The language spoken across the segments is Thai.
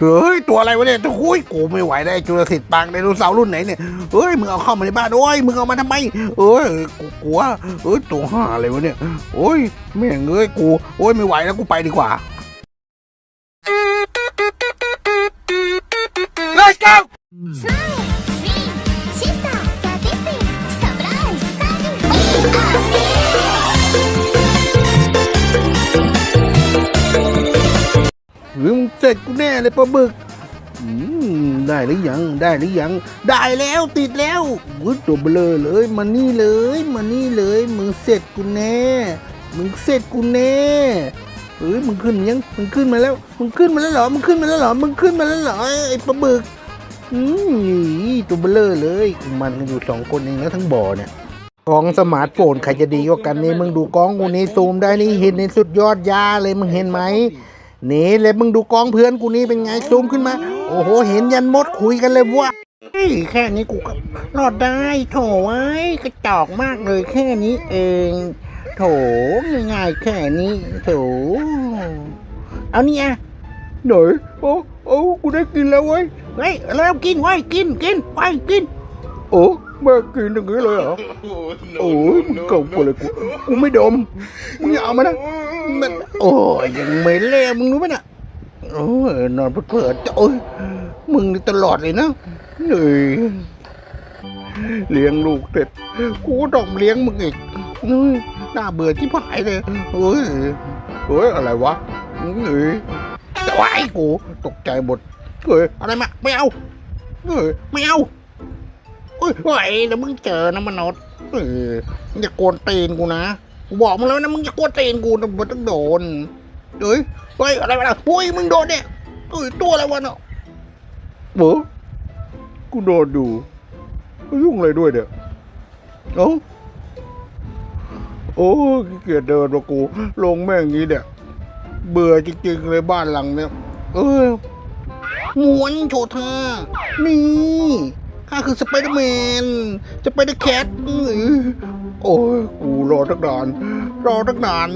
เฮ้ยตัวอะไรวะเนี่ยโอ้ยกูไม่ไหวได้วจุลสิทธิ์ปางไดโนเสาร์รุ่นไหนเนี่ยเฮ้ยมึงเอาเข้ามาในบ้านโอ้ยมึงเอามาทำไมเอ้ยกูกลัวเอ้ยตัวห่าอะไรวะเนี่ยโอ้ยแม่งเอ้ยกูโอ้ยไม่ไหวแล้วกูไปดีกว่า Let's go ร็จกูแน่เลยปลาบึกอืมได้หรือยังได้หรือยัง ได้แล้วติดแล้วอุ้ยตัวเบลอเลยมานี่เลยมานี่เลยมึงเสร็จกูแน่มึงเสร็จกูแน่เฮ้ยมึงขึ้นยังมึงขึ้นมาแล้วมึงขึ้นมาแล้วเหรอมึงขึ้นมาแล้วเหรอมึงขึ้นมาแล้วเหรอไอ้ปลาบึกอืมตัวเบลอเลย มันอยู่สองคนเองแล้วทั้งบ่อเนี่ยกองสมาร์ทโฟนใครจะดีกว่ากันนี่มึงดูกล้องกูนี่ซูมได้นี่เห็นในสุดยอดยาเลยมึงเห็นไหม นี่เลยมึงดูกองเพื่อนกูนี่เป็นไงซูมขึ้นมา โอ้โห เห็นยันมดคุยกันเลยว่าแค่นี้กูก็รอดได้โถไอ้ยกระจอกมากเลยแค่นี้เองโถง่ายๆแค่นี้โถเอานี่อะหน่อยโอ้โอ้กูได้กินแล้วเว้ยเฮ้ยแล้วกินไว้ยกินกินไปกินโอ้ แม่กินอย่างนี้เลยเหรอ โอ้ยมึงเก่ากว่าเลยกูกูไม่ดมมึงอย่าเอามานะมันโอ้ยยังไม่เล่มึงรู้ไหมน่ะโอ้ยนอนเพื่อๆโอ้ยมึงนี่ตลอดเลยนะเหนื่อยเลี้ยงลูกเสร็จกูก็ต้องเลี้ยงมึงอีกเฮ้ยน่าเบื่อที่ผายเลยเฮ้ยเฮ้ยอะไรวะเหนื่อยแต่ว่าไอ้กูตกใจหมดเฮ้ยอะไรมาไม่เอาเฮ้ยไม่เอา เฮ้ยเฮ้ยแล้วมึงเจอนะมนุษย์เฮ้ยมึงอย่าโกนตีนกูนะกูบอกมึงแล้วนะมึงจะกนตีนกูนะมึงต้องโดนเฮ้ยเฮ้ยอะไรวะน่ะเฮ้ยมึงโดนเนี่ยเฮ้ยตัวอะไรวะเนาะเบอกูโดนดูยุ่งอะไรด้วยเนี่ยเอ้าโอ้เกียจเดินมากู ลงแม่งงี้เนี่ยเบื่อจริงๆเลยบ้านหลังเนี่ยเออม้วนโชว์ท่านี่ ข้าคือสไปเดอร์แมนสไปเดอร์แคทอื้อโอ้ยกูรอตั้งนาน รอตั้งนาน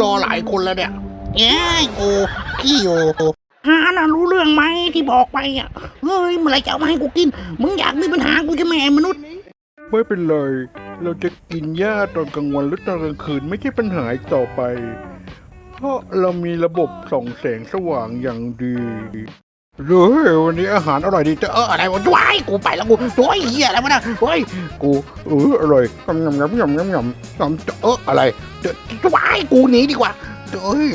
รอหลายคนแล้วเนี่ยแง่กูขี้โอฮาน่ะรู้เรื่องไหมที่บอกไปอะเฮ้ยเมื่อไรจะเอามาให้กูกิน มึงอยากมีปัญหากูจะแม่มนุษย์ ไม่เป็นไร เราจะกินหญ้าตอนกลางวันหรือตอนกลางคืนไม่ใช่ปัญหาอีกต่อไป เพราะเรามีระบบส่องแสงสว่างอย่างดี เฮ้ยวันนี้อาหารอร่อยดีเอออะไรวะว้ายกูไปแล้วกูโอ้ยเหี้ยอะไรวะเนะเฮ้ยกูเอออร่อยยำยำยำยำยำยำยำเอออะไรเดี๋ยวว้ายกูหนีดีกว่าเฮ้ย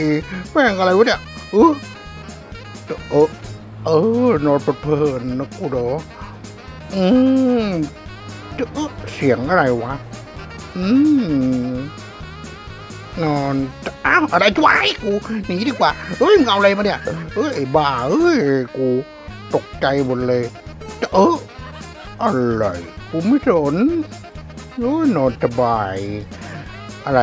แม่งอะไรวะเนี่ยเออเออเออนอนเพลินนะกูเด้ออืมเออเสียงอะไรวะอืม นอนอ้าวอะไรวะไอ้กูหนีดีกว่าเฮ้ยมึงเอาอะไรมาเนี่ยเฮ้ยไอ้บ้าเฮ้ยกูตกใจหมดเลยเอออะไรกูไม่สนโอ้ยนอนสบาย อะไร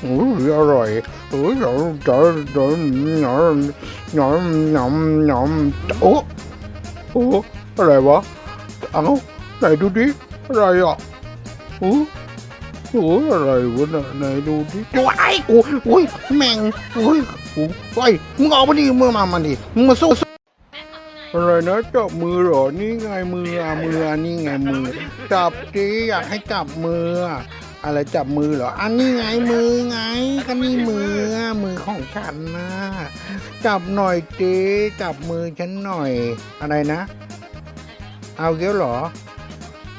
โอ้ยอร่อยโอ้ยเดี๋ยวเดี๋ยวหนอนหนอนหนอมหนอมโอ้โอ้อะไรวะเอ้าไหนดูดิอะไรอะโอ้ โอ้อะไรวะน่ะไหนดูดิว้ายกูโอ้ยแม่งโอ้ยกูไอ้ยมึงออกมาดิมึงมามาดิมึงมาสู้อะไรนะจับมือเหรอนี่ไงมืออะมืออะนี่ไงมือ จับจีอยากให้จับมืออะอะไรจับมือเหรอ อันนี้ไงมือไง ก็นี่มืออะมือของฉันนะจับหน่อยจีจับมือฉันหน่อย อะไรนะ เอาเกี้ยวเหรอ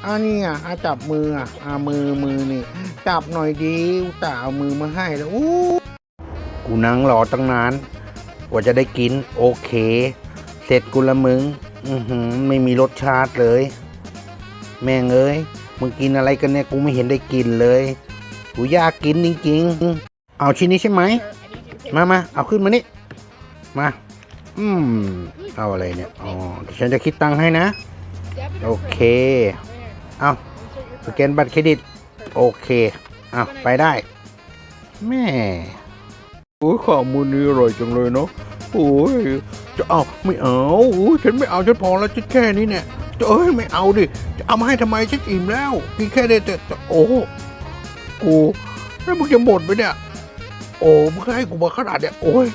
อันนี้อะอะจับมืออะอะมือมือนี่ จับหน่อยดีอุตส่าห์เอามือมาให้แล้วอู้กูนั่งรอตั้งนานกว่าจะได้กิน โอเค เสร็จกูละมึง อือหือไม่มีรสชาติเลย แม่งเอ้ยมึงกินอะไรกันเนี่ยกูไม่เห็นได้กินเลยกูอยากกินจริงๆ เอาชิ้นนี้ใช่ไหมมามาเอาขึ้นมานี่มา อืมเอาอะไรเนี่ย อ๋อฉันจะคิดตังค์ให้นะ โอเค เอาสแกนบัตรเครดิต โอเคเอาไปได้ แม่โอ้ยข้ามือนี้อร่อยจังเลยเนาะโอ้ยจะเอาไม่เอาโอ้ยฉันไม่เอาฉันพอแล้วฉันแค่นี้เนี่ยจะเอ้ยไม่เอาดิจะเอามาให้ทำไมฉันอิ่มแล้วกินแค่ได้แต่โอ้กูแล้วมึงจะหมดไหมเนี่ย โอ้มึงให้กูมาขนาดเนี่ยโอ้ย